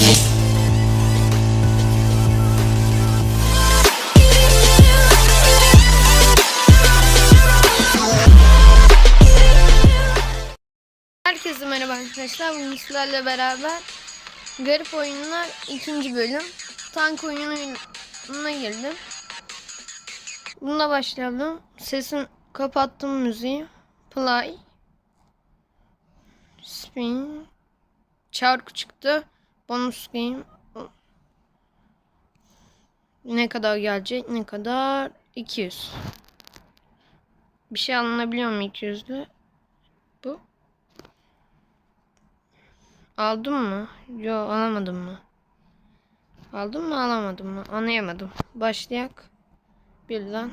Herkese merhaba arkadaşlar. Bugün sizlerle beraber Garip Oyunlar ikinci bölüm. Tank oyununa girdim. Bununla başlayalım. Sesin kapattım müziği. Play. Spin. Çarkı çıktı. Bonus game. Ne kadar gelecek? Ne kadar? 200. Bir şey alınabiliyor mu 200'lü? Bu. Aldın mı? Yo alamadım mı? Aldım mı alamadım mı? Anlayamadım. Başlayak. Birden.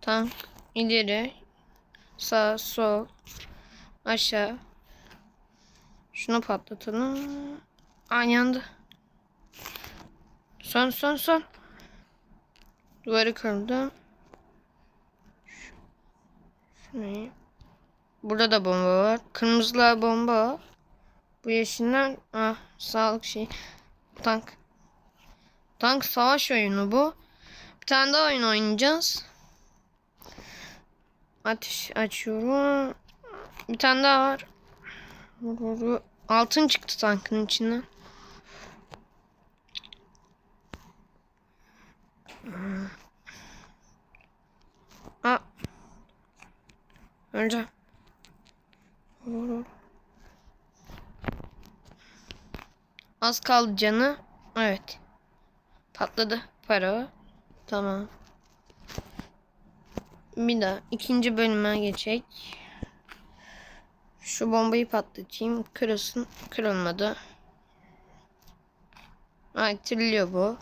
Tank. ileri. Sağ sol. Aşağı. Şunu patlatalım. Aa yandı. Son son son. Duvarı kırdım. Şurayı. Burada da bomba var. Kırmızılar bomba. Bu yeşiller ah sağlık şey. Tank. Tank savaş oyunu bu. Bir tane daha oyun oynayacağız. Ateş açıyorum. Bir tane daha var. Altın çıktı tankın içinden. Aa. Önce. Az kaldı canı. Evet. Patladı para. Tamam. Bir daha ikinci bölüme geçecek. Şu bombayı patlatayım. Kırılsın. Kırılmadı. Ha, itiriliyor bu.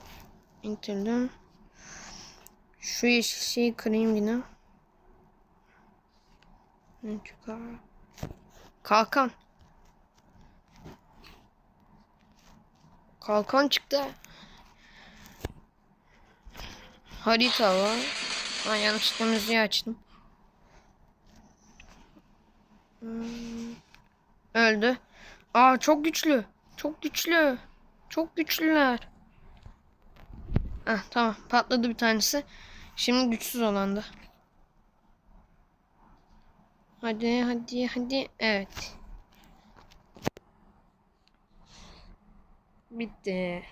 İntirdim. Şu yeşil şeyi kırayım yine. Kalkan. Kalkan çıktı. Harita var. Ha, yanlışlıkla müziği açtım. Hmm. Öldü. Aa çok güçlü. Çok güçlü. Çok güçlüler. Ah tamam patladı bir tanesi. Şimdi güçsüz olan da. Hadi hadi hadi. Evet. Bitti.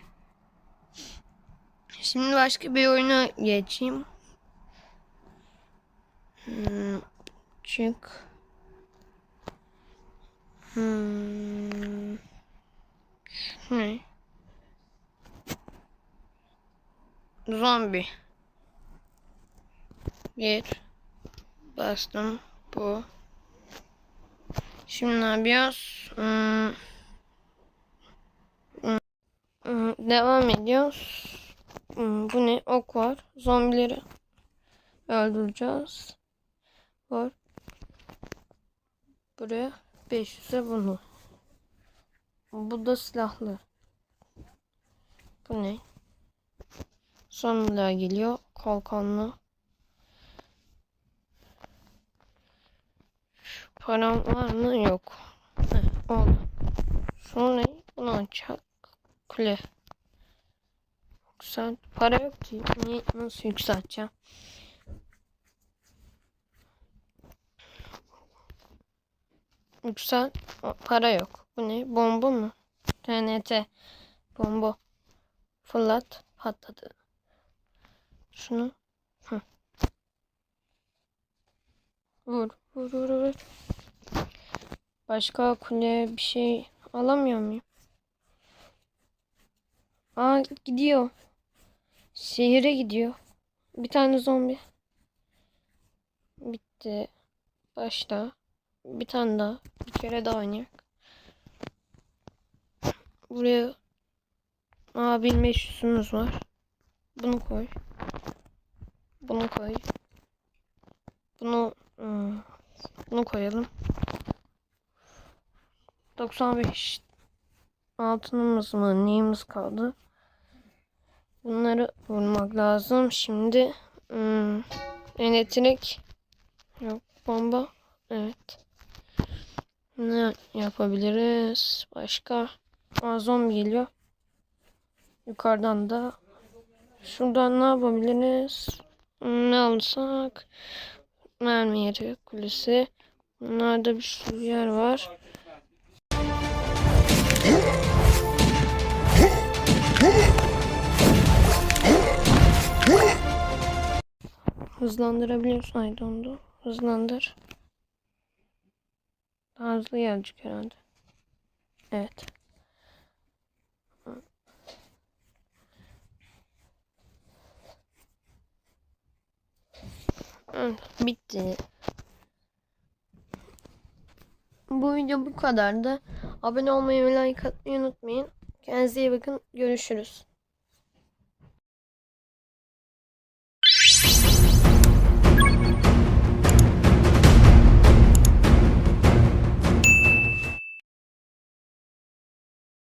Şimdi başka bir oyuna geçeyim. Hmm, çık. Hmm. Ne? Zombi. Bir. Bastım. Bu. Şimdi ne yapıyoruz? Hmm. Hmm, Devam ediyoruz. Hmm, Bu ne? Ok var. Zombileri öldüreceğiz. Var. Buraya 500'e bunu. Bu da silahlı. Bu ne? Zombiler geliyor. Kalkanlı. Param var mı? Yok. Heh, oldu. Sonra? Bunu açacak. Kule. Yükselt. Para yok ki. Niye, nasıl yükselteceğim? Yüksel. Para yok. Bu ne? Bomba mı? TNT. Bomba. Fırlat. Patladı. Şunu. Hı. Vur. Vur vur vur. Başka kule bir şey alamıyor muyum? Aa gidiyor. Şehire gidiyor. Bir tane zombi. Bitti. Başla. Bir tane daha. Bir kere daha oynayak. Buraya Aa 1500'ümüz var. Bunu koy. Bunu koy. Bunu hmm, bunu koyalım. 95 altınımız mı neyimiz kaldı? Bunları vurmak lazım. Şimdi hmm, elektrik yok bomba evet. Ne yapabiliriz? Başka? Aa, zombi geliyor. Yukarıdan da. Şuradan ne yapabiliriz? Ne alsak? Mermi yeri, kulesi. Bunlarda bir sürü yer var. Hızlandırabiliyorsun. Ay dondu. Hızlandır. Daha hızlı herhalde. Evet. Bitti. Bu video bu kadardı. Abone olmayı ve like atmayı unutmayın. Kendinize iyi bakın. Görüşürüz.